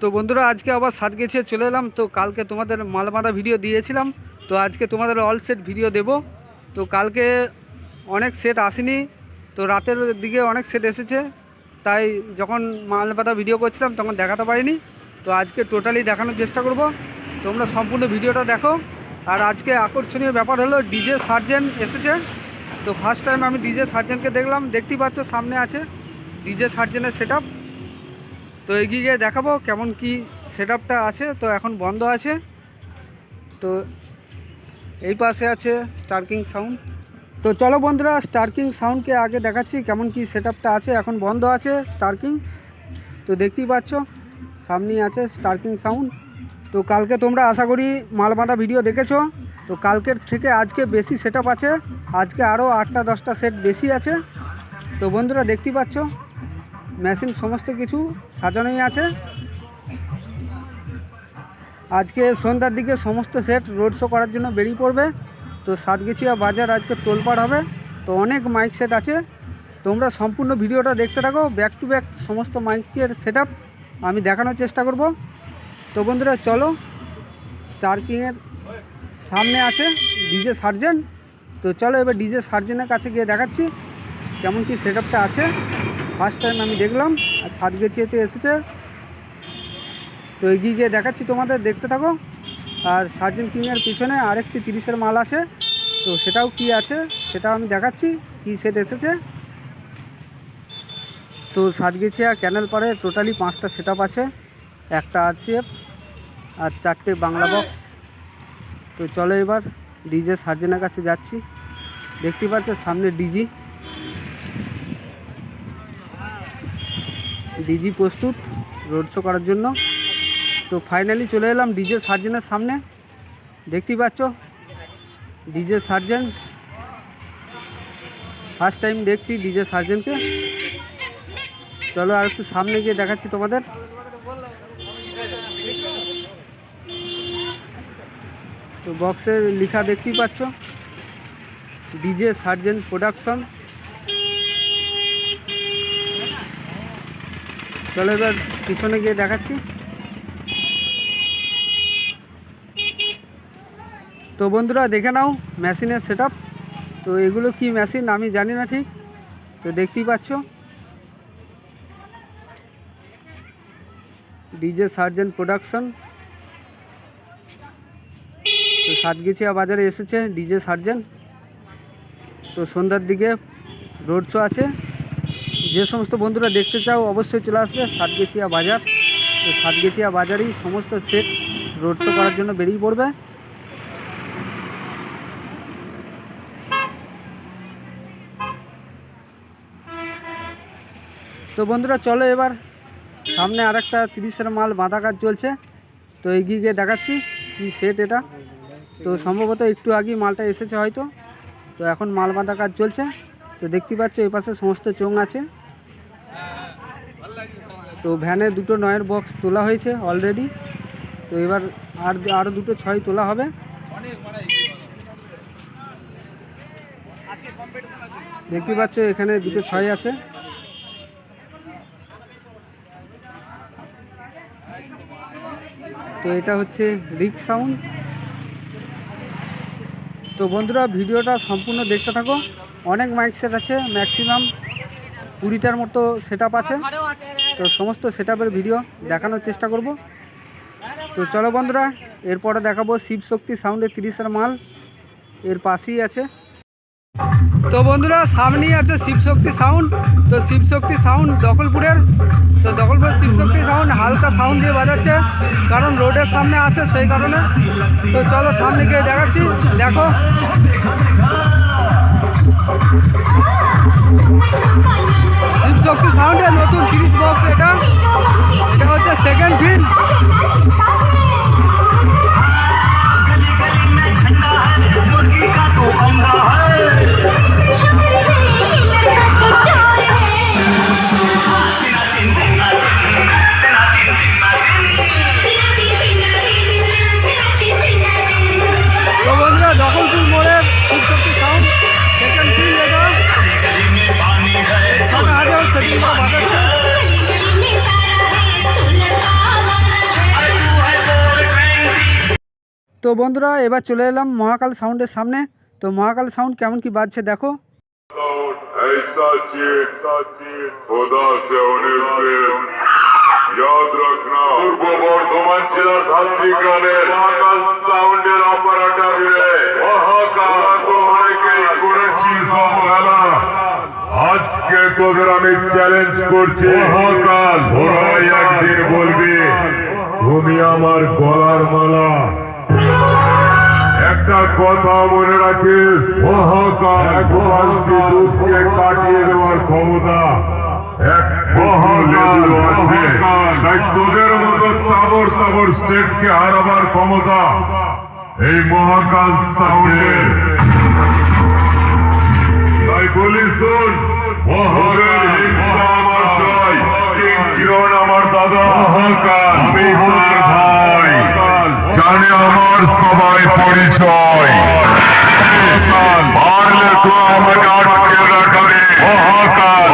তো বন্ধুরা, আজকে আবার সাত গেছে চলে এলাম। তো কালকে তোমাদের মালমাদা ভিডিও দিয়েছিলাম। তো আজকে তোমাদের অল সেট ভিডিও দেব। তো কালকে অনেক সেট আসেনি। তো রাতের দিকে অনেক সেট এসেছে। তাই যখন মালমাদা ভিডিও করছিলাম, তখন দেখাতে পারিনি। তো আজকে টোটালি দেখানোর চেষ্টা করব। তোমরা সম্পূর্ণ ভিডিওটা দেখো। আর আজকে আকর্ষণীয় ব্যাপার হলো ডিজে সার্জেন এসেছে। তো ফার্স্ট টাইম আমি ডিজে সার্জেনকে দেখলাম। দেখতেই পাচ্ছ, সামনে আছে ডিজে সার্জেনের সেট তো এগিয়ে গিয়ে দেখাবো কেমন কি সেট আছে। তো এখন বন্ধ আছে। তো এই পাশে আছে স্টার্কিং সাউন্ড তো চলো বন্ধুরা স্টার্কিং সাউন্ডকে আগে দেখাচ্ছি, কেমন কি সেট আছে। এখন বন্ধ আছে স্টার্কিং তো দেখতেই পাচ্ছ, সামনেই আছে স্টার্কিং সাউন্ড তো কালকে তোমরা আশা করি মালবাঁধা ভিডিও দেখেছ। তো কালকের থেকে আজকে বেশি সেট আছে। আজকে আরও আটটা দশটা সেট বেশি আছে। তো বন্ধুরা দেখতেই পাচ্ছ মেশিন সমস্ত কিছু সাজানোই আছে। আজকে সন্ধ্যার দিকে সমস্ত সেট রোড শো করার জন্য বেরিয়ে পড়বে। তো সাতগেছিয়া বাজার আজকে তোলপাড় হবে। তো অনেক মাইক সেট আছে। তোমরা সম্পূর্ণ ভিডিওটা দেখতে থাকো। ব্যাক টু ব্যাক সমস্ত মাইকের সেট আমি দেখানোর চেষ্টা করব। তো বন্ধুরা, চলো। স্টার্কিংয়ের সামনে আছে ডিজে সার্জেন তো চলো এবার ডিজে সার্জেনের কাছে গিয়ে দেখাচ্ছি। কেমন কি সেট আছে। ফার্স্ট টাইম আমি দেখলাম, আর সাতগেছিয়াতে এসেছে। তো এগিয়ে গিয়ে দেখাচ্ছি তোমাদের, দেখতে থাকো। আর সার্জেন কিংয়ের পিছনে আরেকটি তিরিশের মাল আছে। তো সেটাও কি আছে সেটাও আমি দেখাচ্ছি, কি সেট এসেছে। তো সাতগেছিয়া ক্যানেল পাড়ে টোটালি পাঁচটা সেট আছে। একটা আছে আর চারটে বাংলা বক্স তো চলো এবার ডিজে সার্জেনের কাছে যাচ্ছি। দেখতেই পাচ্ছ সামনে ডিজি ডিজি প্রস্তুত রোড শো করার জন্য। তো ফাইনালি চলে এলাম ডিজে সার্জেনের সামনে। দেখতেই পাচ্ছ, ডিজে সার্জেন। ফার্স্ট টাইম দেখছি ডিজে সার্জেনকে। চলো আর একটু সামনে গিয়ে দেখাচ্ছি তোমাদের। তো বক্সে লেখা দেখতেই পাচ্ছ, ডিজে সার্জেন প্রোডাকশন চলো এবার পিছনে গিয়ে দেখাচ্ছি। তো বন্ধুরা, দেখে নাও মেশিনের সেট তো এগুলো কি মেশিন আমি জানি না ঠিক। তো দেখতেই পাচ্ছ। ডিজে সার্জেন প্রোডাকশন তো সাতগিছিয়া বাজারে এসেছে ডিজে সার্জেন তো সন্ধ্যার দিকে রোড শো আছে। যে সমস্ত বন্ধুরা দেখতে চাও, অবশ্যই চলে আসবে সাতগেছিয়া বাজার। তো সাতগেছিয়া বাজারেই সমস্ত সেট রোড শো করার জন্য বেরিয়ে পড়বে। তো বন্ধুরা, চলো এবার সামনে আরেকটা তিরিশের মাল বাঁধা কাজ চলছে। তো এগিয়ে গিয়ে দেখাচ্ছি কি সেট এটা। তো সম্ভবত একটু আগেই মালটা এসেছে হয়তো। তো এখন মাল বাঁধা কাজ চলছে। তো দেখতে পাচ্ছ, এই পাশে সমস্ত চোং আছে। তো ভ্যানে দুটো নয়ের বক্স তোলা হয়েছে অলরেডি তো এবার আর আরও দুটো ছয় তোলা হবে। দেখতে পাচ্ছ এখানে দুটো ছয় আছে। তো এটা হচ্ছে রিক সাউন্ড। তো বন্ধুরা, ভিডিওটা সম্পূর্ণ দেখতে থাকো। অনেক মাইক সেট আছে ম্যাক্সিমাম কুড়িটার মতো সেট আছে। তো সমস্ত সেট ভিডিও দেখানোর চেষ্টা করব। তো চলো বন্ধুরা, এরপরে দেখাবো শিবশক্তি সাউন্ডের তিরিশের মাল। এর পাশেই আছে। তো বন্ধুরা, সামনেই আছে শিবশক্তি সাউন্ড তো শিবশক্তি সাউন্ড দখলপুরের। তো দখলপুর শিবশক্তি সাউন্ড হালকা সাউন্ড দিয়ে বাজাচ্ছে। কারণ রোডের সামনে আছে সেই কারণে। তো চলো সামনে গিয়ে দেখাচ্ছি। দেখো। শিবশক্তি সাউন্ডের নতুন তিরিশ বক্স এটা। এটা হচ্ছে সেকেন্ড ফিল্ড তো বন্ধুরা এবার চলে এলাম মহাকাল সাউন্ডের সামনে তো মহাকাল সাউন্ড কেমন কি বাজছে দেখো ऐसा चीज खुदा से उन्हें से याद रखना পূর্ব বর্ধমান জেলার ধাত্রী গানের মহাকাল সাউন্ডের অপারেটর রে মহাকাল তোমাকে করেছি অবহেলা আজকে তোদের আমি চ্যালেঞ্জ করছি মহাকাল ওরাই একদিন বলবি তুমি আমার গলার মালা একটা কথা মনে রাখিস মহাকাল কাটিয়ে দেওয়ার ক্ষমতা মতো হারাবার ক্ষমতা এই মহাকাল তাই বলি আমার জয় আমার দাদা মহাকাল ভাই জানে আমার সবাই পরিচয়। পারলে তো আমাকে আটকে রাখাবে। মহাকাল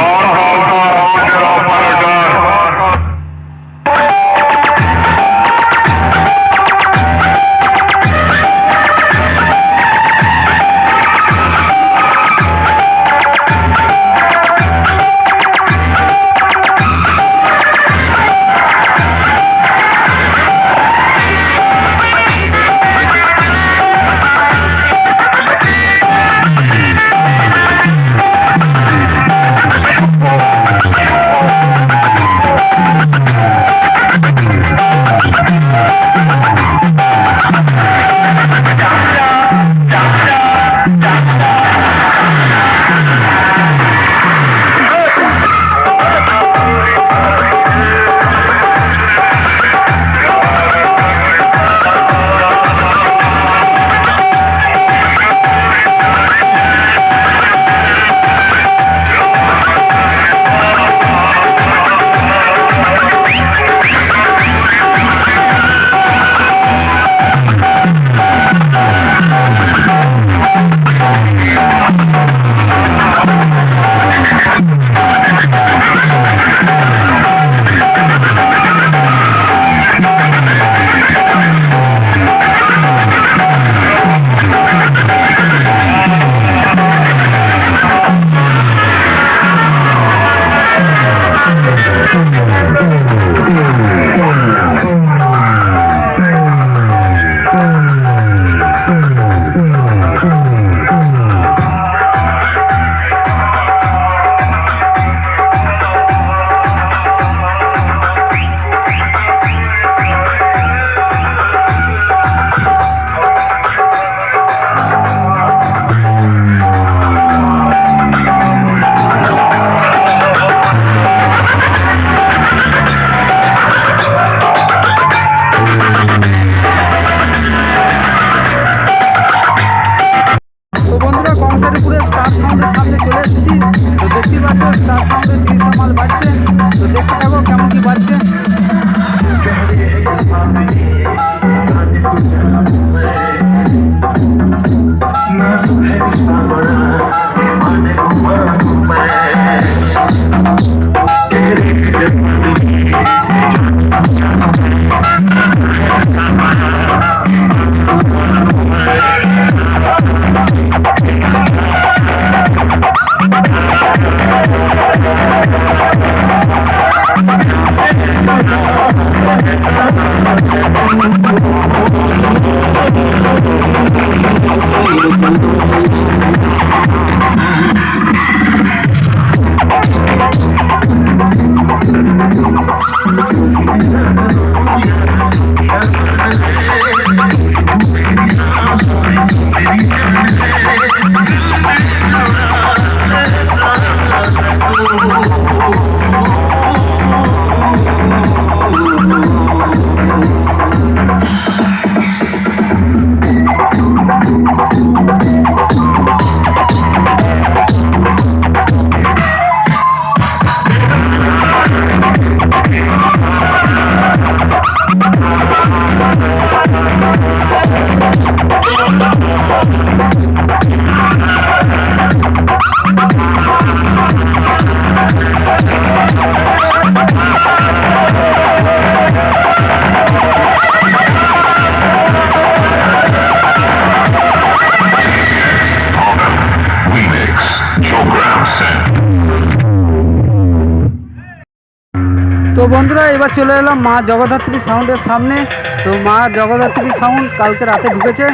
বন্ধুরা, এবার চলে এলাম মা জগদ্ধাত্রী সাউন্ডের সামনে। তো মা জগদ্ধাত্রী সাউন্ড কালকে রাতে ঢুকেছে।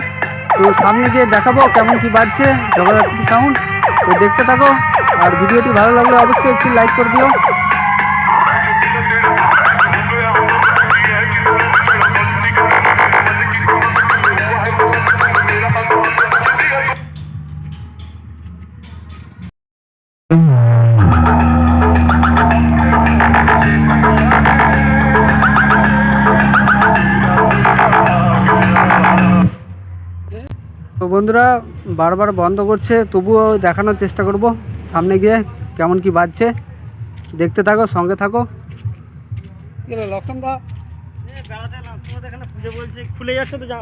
তো সামনে গিয়ে দেখাবো কেমন কি বাজছে জগদ্ধাত্রী সাউন্ড তো দেখতে থাকো, আর ভিডিওটি ভালো লাগলে অবশ্যই একটি লাইক করে দিও। তো বন্ধুরা বারবার বন্ধ করছে তবুও দেখানোর চেষ্টা করব সামনে গিয়ে কেমন কি বাজছে দেখতে থাকো সঙ্গে থাকো লক্ষণ দা বেড়াতে এলাম এখানে পুজো বলছে খুলে যাচ্ছে তো যা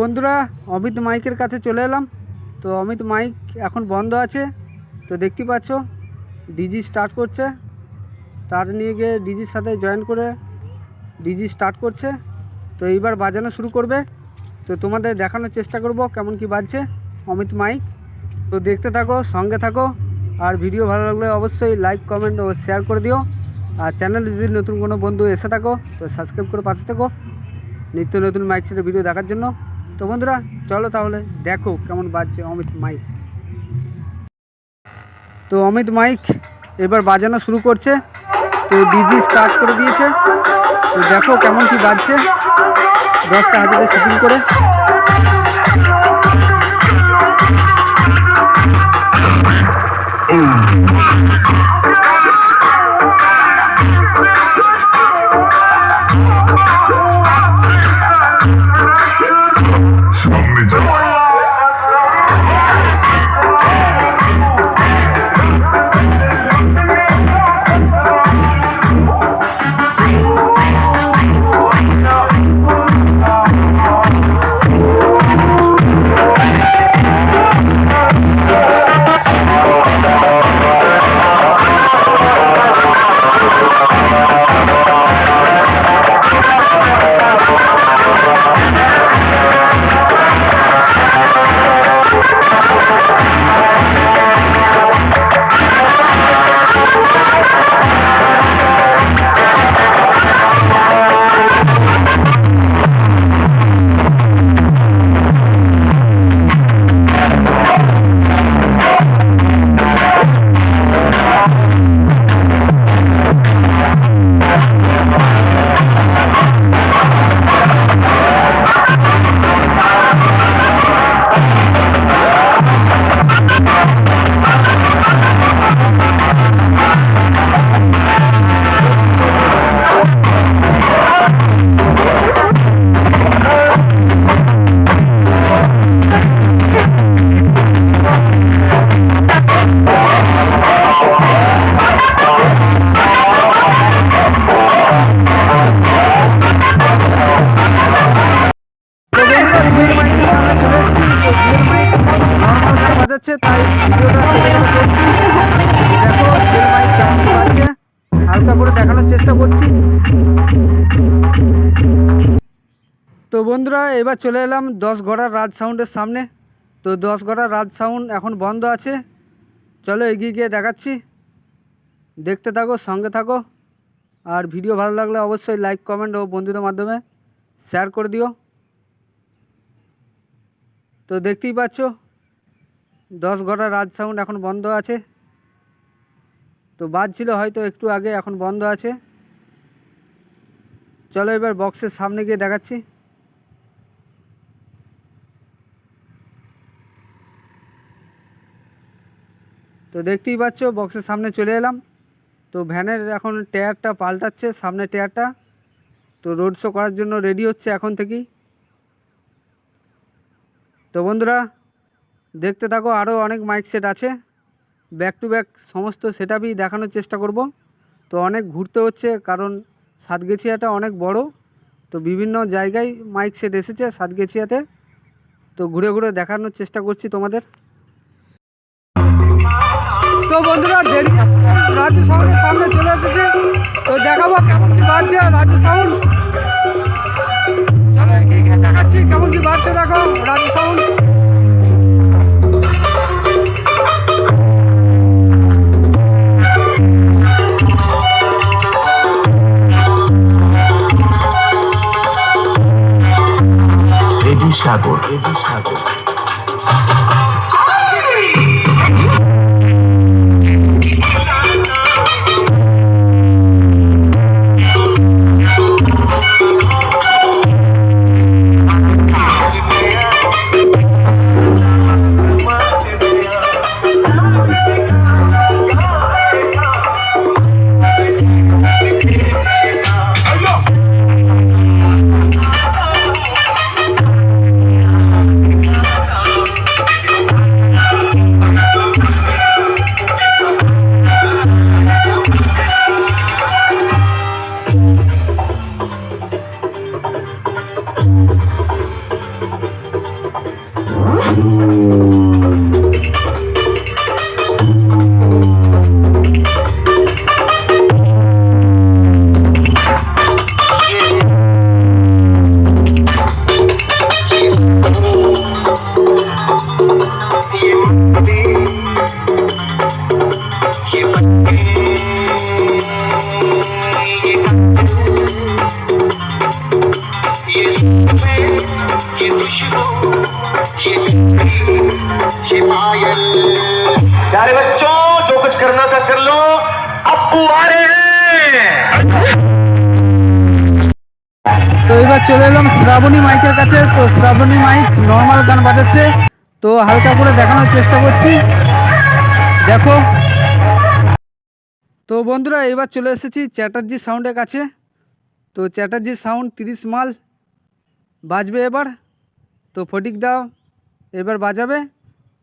বন্ধুরা, অমিত মাইকের কাছে চলে এলাম। তো অমিত মাইক এখন বন্ধ আছে। তো দেখতে পাচ্ছ, ডিজি স্টার্ট করছে। তার নিয়ে গিয়ে ডিজির সাথে জয়েন করে ডিজি স্টার্ট করছে। তো এইবার বাজানো শুরু করবে। তো তোমাদের দেখানোর চেষ্টা করব কেমন কি বাজছে অমিত মাইক। তো দেখতে থাকো, সঙ্গে থাকো। আর ভিডিও ভালো লাগলে অবশ্যই লাইক কমেন্ট ও শেয়ার করে দিও। আর চ্যানেল যদি নতুন কোনো বন্ধু এসে থাকো, তো সাবস্ক্রাইব করে পাশে থাকো। নিত্য নতুন মাইক সেটের ভিডিও দেখার জন্য। তো বন্ধুরা, চলো তাহলে দেখো কেমন বাজছে অমিত মাইক। তো অমিত মাইক এবার বাজানো শুরু করছে, তো ডিজি স্টার্ট করে দিয়েছে। তো দেখো কেমন কি বাজছে। দশটা হাজারে শুটিং করে। করে দেখানোর চেষ্টা করছি। তো বন্ধুরা, এবার চলে এলাম দশ গড়ার রাজ সাউন্ডের সামনে। তো দশ গড়ার রাজ সাউন্ড এখন বন্ধ আছে। চলো এগিয়ে গিয়ে দেখাচ্ছি। দেখতে থাকো, সঙ্গে থাকো। আর ভিডিও ভালো লাগলে অবশ্যই লাইক কমেন্ট ও বন্ধুদের মাধ্যমে শেয়ার করে দিও। তো দেখতেই পাচ্ছ দশ ঘটা রাজ সাউন্ড এখন বন্ধ আছে। তো বাজছিল হয়তো একটু আগে, এখন বন্ধ আছে। চলো এবার বক্সের সামনে গিয়ে দেখাচ্ছি। তো দেখতেই পাচ্ছ, বক্সের সামনে চলে এলাম। তো ভ্যানের এখন টায়ারটা পাল্টাচ্ছে, সামনে টায়ারটা। তো রোড শো করার জন্য রেডি হচ্ছে এখন থেকেই। তো বন্ধুরা, দেখতে থাকো আরও অনেক মাইক সেট আছে। ব্যাক টু ব্যাক সমস্ত সেটআপই দেখানোর চেষ্টা করব। তো অনেক ঘুরতে হচ্ছে, কারণ সাতগেছিয়াটা অনেক বড়। তো বিভিন্ন জায়গায় মাইক সেট এসেছে সাতগেছিয়াতে। তো ঘুরে ঘুরে দেখানোর চেষ্টা করছি তোমাদের। তো বন্ধুরা, দেরি রাজু সাউন্ডের সামনে চলে এসেছে। তো দেখাবো কেমন কি বাজছে রাজু সাউন্ড। চলো এগিয়ে গিয়ে দেখাচ্ছি কেমন কি বাজছে, দেখো রাজু সাউন্ড। সাগর এবার চলে এলাম শ্রাবণী মাইকের কাছে। তো শ্রাবণী মাইক নর্মাল গান বাজাচ্ছে। তো হালকা করে দেখানোর চেষ্টা করছি। দেখো। তো বন্ধুরা, এবার চলে এসেছি চ্যাটার্জি সাউন্ডের কাছে। তো চ্যাটার্জি সাউন্ড তিরিশ মাল। বাজবে এবার। তো ফটিক দাও, এবার বাজাবে।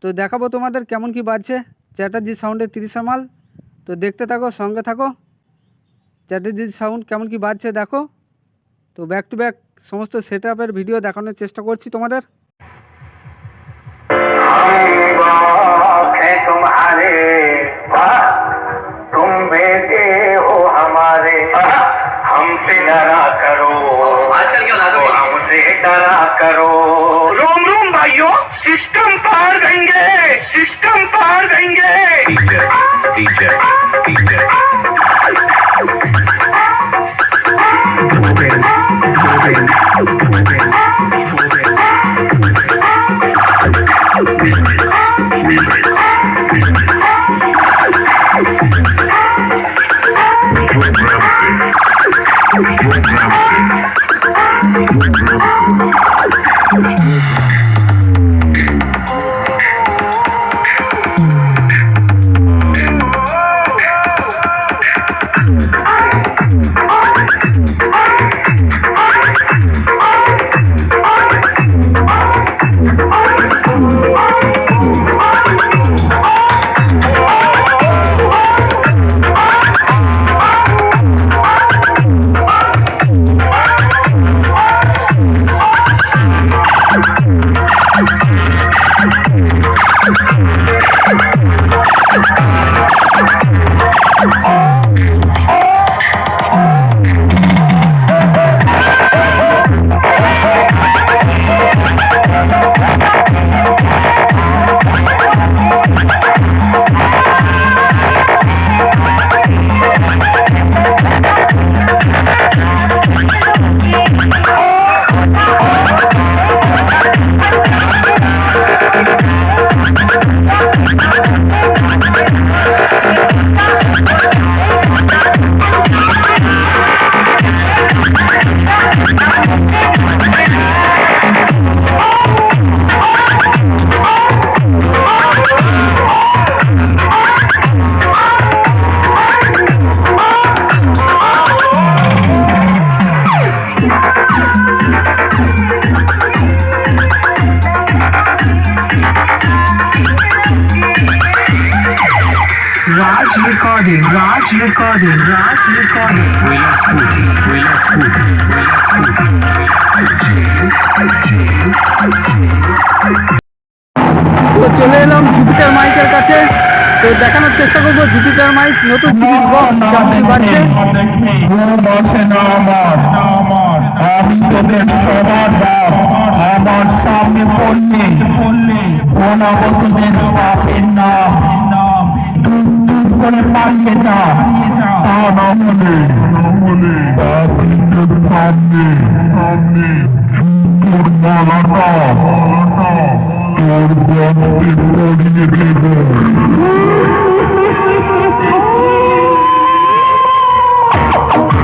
তো দেখাবো তোমাদের কেমন কি বাজছে চ্যাটার্জি সাউন্ডের তিরিশে মাল। তো দেখতে থাকো, সঙ্গে থাকো। চ্যাটার্জি সাউন্ড কেমন কি বাজছে দেখো। তো ব্যাক টু ব্যাক সমস্ত সেট আপের ভিডিও দেখানোর চেষ্টা করছি তোমাদের हैं तुम्हारे वाह, तुम बेटे हो हमारे हमसे डरा करो तो हमसे डरा करो रोम रोम भाइयों सिस्टम पार देंगे सिस्टम पार देंगे teacher teacher Raj Thank you. তিরিশ বক্স কেমন কি বাজছে আমি তোদের সবার বাপ আমার সামনে পড়লে অনাগতদের পাপের নাম। টুক করে পালিয়ে যা, তা তোর মালাটা। তোর বন্ধে পড়িয়ে দেবো।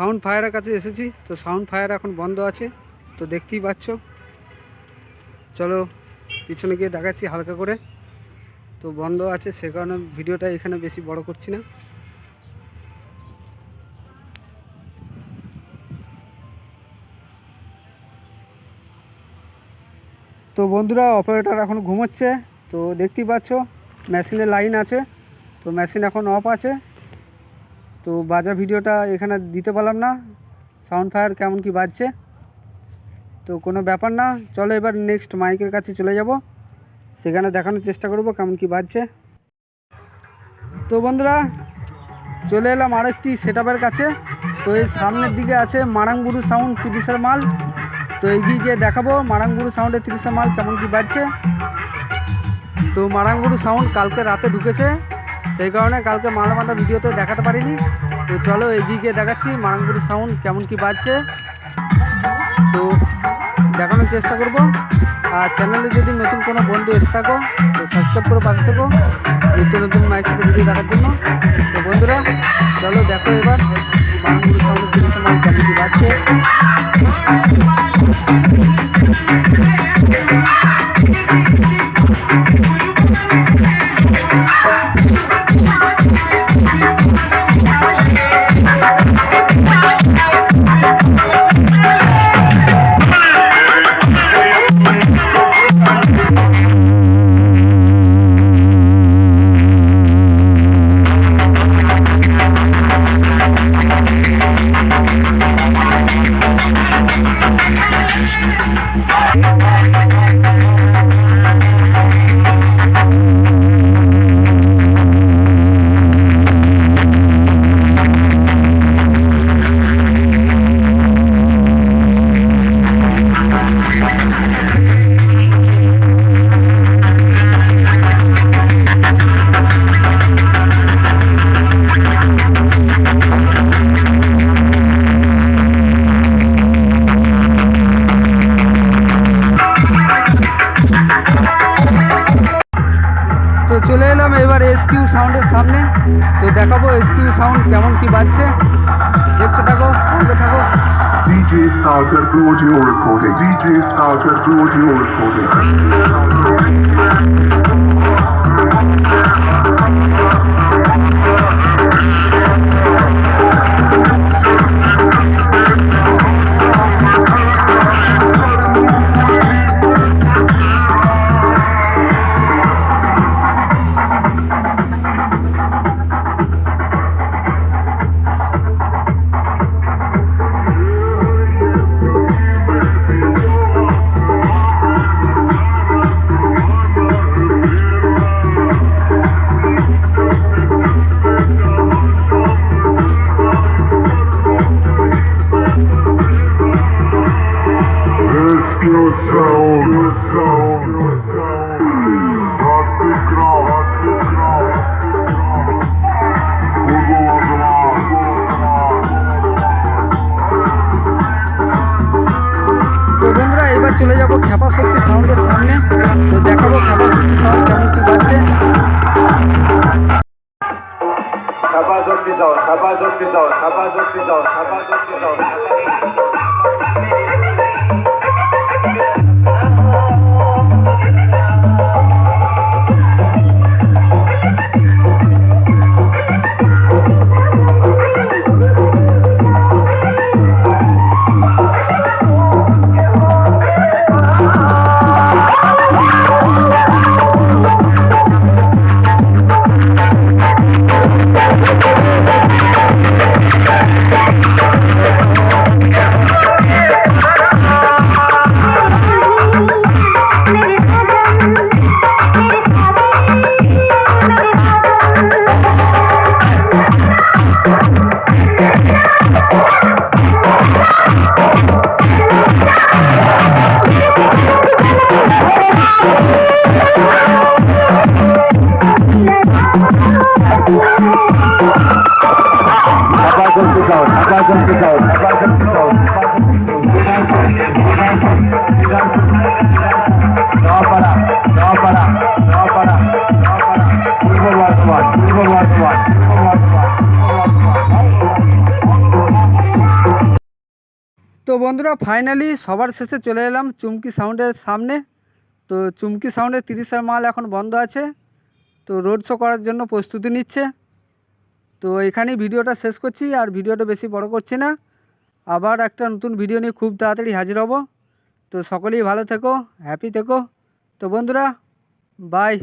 সাউন্ড ফায়ারের কাছে এসেছি, তো সাউন্ড ফায়ার এখন বন্ধ আছে, তো দেখতেই পাচ্ছ। চলো, পিছনে গিয়ে দেখাচ্ছি হালকা করে। তো বন্ধ আছে, সে কারণে ভিডিওটা এখানে বেশি বড় করছি না। তো বন্ধুরা অপারেটর এখন ঘুমোচ্ছে, তো দেখতেই পাচ্ছ মেশিনের লাইন আছে, তো মেশিন এখন অফ আছে। তো বাজা ভিডিওটা এখানে দিতে পারলাম না। সাউন্ড ফায়ার কেমন কি বাজছে? তো কোনো ব্যাপার না, চলো এবার নেক্সট মাইকের কাছে চলে যাব। সেখানে দেখানোর চেষ্টা করব কেমন কি বাজছে। তো বন্ধুরা, চলে এলাম আরেকটি সেট কাছে। তো এই সামনের দিকে আছে মারাংগুরু সাউন্ড তিরিশের মাল। তো এগিয়ে গিয়ে দেখাবো মারাংগুরু সাউন্ডের তিরিশের মাল কেমন কি বাজছে। তো মারাংগুরু সাউন্ড কালকে রাতে ঢুকেছে। সেই কারণে কালকে মালামাতা ভিডিওতে দেখাতে পারিনি। তো চলো এগিয়ে গিয়ে দেখাচ্ছি মারাংগুরু সাউন্ড কেমন কি বাজছে। তো দেখানোর চেষ্টা করব। আর চ্যানেলে যদি নতুন কোনো বন্ধু এসে থাকো, তো সাবস্ক্রাইব করে পাশে থেকো। নিত্য নতুন মাইক সাথে ভিডিও দেখার জন্য। তো বন্ধুরা, চলো দেখো এবার তিরিশ মাল কেমন কি বাজছে। তো তো বন্ধুরা ফাইনালি সবার শেষে চলে এলাম চুমকি সাউন্ডের সামনে। তো চুমকি সাউন্ডের তিরিশের মাল এখন বন্ধ আছে। তো রোড শো করার জন্য প্রস্তুতি নিচ্ছে। তো এখানেই ভিডিওটা শেষ করছি, আর ভিডিওটা বেশি বড় করছি না। আবার একটা নতুন ভিডিও নিয়ে খুব তাড়াতাড়ি হাজির হব। তো সকলেই ভালো থেকো হ্যাপি থেকো। তো বন্ধুরা বাই